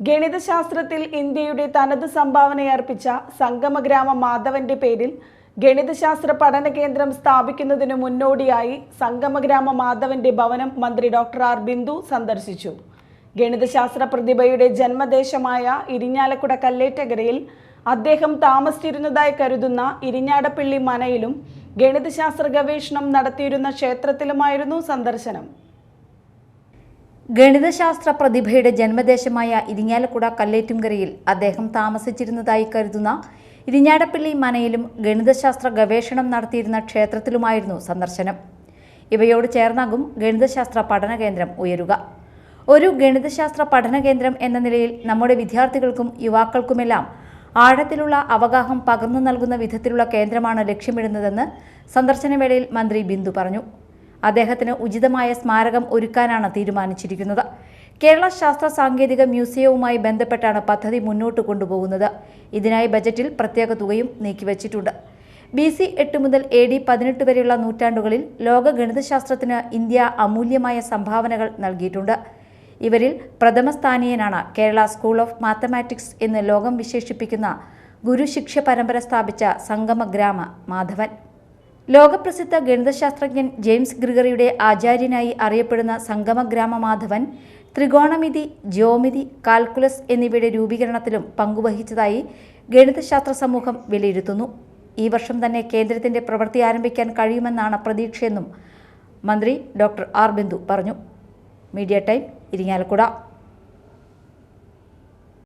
ഗണിതശാസ്ത്രത്തിൽ ഇന്ത്യയുടെ തനത് സംഭാവനയർപ്പിച്ച സംഗമഗ്രാമ മാധവന്റെ പേരിൽ ഗണിതശാസ്ത്ര പഠന കേന്ദ്രം സ്ഥാപിക്കുന്നതിനു മുന്നോടിയായി സംഗമഗ്രാമ മാധവന്റെ ഭവനം മന്ത്രി ഡോക്ടർ ആർ ബിന്ദു സന്ദർശിച്ചു. ഗണിതശാസ്ത്ര പ്രതിഭയുടെ ജന്മദേശമായ ഇരിഞ്ഞാലക്കുട കല്ലേറ്റകരയിൽ അദ്ദേഹം താമസിച്ചിരുന്നതായി കരുതുന്ന ഇരിഞ്ഞാടപ്പള്ളി മനയിലും ഗണിതശാസ്ത്ര ഗവേഷണം നടത്തിയിരുന്ന ക്ഷേത്രത്തിലുമായിരുന്നു സന്ദർശനം. ഗണിതശാസ്ത്ര പ്രതിഭയുടെ ജന്മദേശമായ ഇരിങ്ങാലക്കുട കല്ലേറ്റുംകരയിൽ അദ്ദേഹം താമസിച്ചിരുന്നതായി കരുതുന്ന ഇരിഞ്ഞാടപ്പള്ളി മനയിലും ഗണിതശാസ്ത്ര ഗവേഷണം നടത്തിയിരുന്ന ക്ഷേത്രത്തിലുമായിരുന്നു സന്ദർശനം. ഇവയോട് ചേർന്നാകും ഗണിതശാസ്ത്ര പഠന കേന്ദ്രം ഉയരുക. ഒരു ഗണിതശാസ്ത്ര പഠന കേന്ദ്രം എന്ന നിലയിൽ നമ്മുടെ വിദ്യാർത്ഥികൾക്കും യുവാക്കൾക്കുമെല്ലാം ആഴത്തിലുള്ള അവഗാഹം പകർന്നു നൽകുന്ന വിധത്തിലുള്ള കേന്ദ്രമാണ് ലക്ഷ്യമിടുന്നതെന്ന് സന്ദർശനവേളയിൽ മന്ത്രി ബിന്ദു പറഞ്ഞു. അദ്ദേഹത്തിന് ഉചിതമായ സ്മാരകം ഒരുക്കാനാണ് തീരുമാനിച്ചിരിക്കുന്നത്. കേരള ശാസ്ത്ര സാങ്കേതിക മ്യൂസിയവുമായി ബന്ധപ്പെട്ടാണ് പദ്ധതി മുന്നോട്ട് കൊണ്ടുപോകുന്നത്. ഇതിനായി ബജറ്റിൽ പ്രത്യേക തുകയും നീക്കിവച്ചിട്ടുണ്ട്. ബി സി എട്ട് മുതൽ എ ഡി പതിനെട്ട് വരെയുള്ള നൂറ്റാണ്ടുകളിൽ ലോക ഗണിതശാസ്ത്രത്തിന് ഇന്ത്യ അമൂല്യമായ സംഭാവനകൾ നൽകിയിട്ടുണ്ട്. ഇവരിൽ പ്രഥമസ്ഥാനീയനാണ് കേരള സ്കൂൾ ഓഫ് മാത്തമാറ്റിക്സ് എന്ന് ലോകം വിശേഷിപ്പിക്കുന്ന ഗുരുശിക്ഷ പരമ്പര സ്ഥാപിച്ച സംഗമഗ്രാമ മാധവൻ. ലോകപ്രസിദ്ധ ഗണിതശാസ്ത്രജ്ഞൻ ജെയിംസ് ഗ്രിഗറിയുടെ ആചാര്യനായി അറിയപ്പെടുന്ന സംഗമഗ്രാമ മാധവൻ ത്രികോണമിതി ജ്യോമിതി കാൽക്കുലസ് എന്നിവയുടെ രൂപീകരണത്തിലും പങ്കുവഹിച്ചതായി ഗണിതശാസ്ത്ര സമൂഹം വിലയിരുത്തുന്നു. ഈ വർഷം തന്നെ കേന്ദ്രത്തിന്റെ പ്രവൃത്തി ആരംഭിക്കാൻ കഴിയുമെന്നാണ് പ്രതീക്ഷയെന്നും മന്ത്രി ഡോക്ടർ ആർ ബിന്ദു പറഞ്ഞു. Media time Irinjalakuda.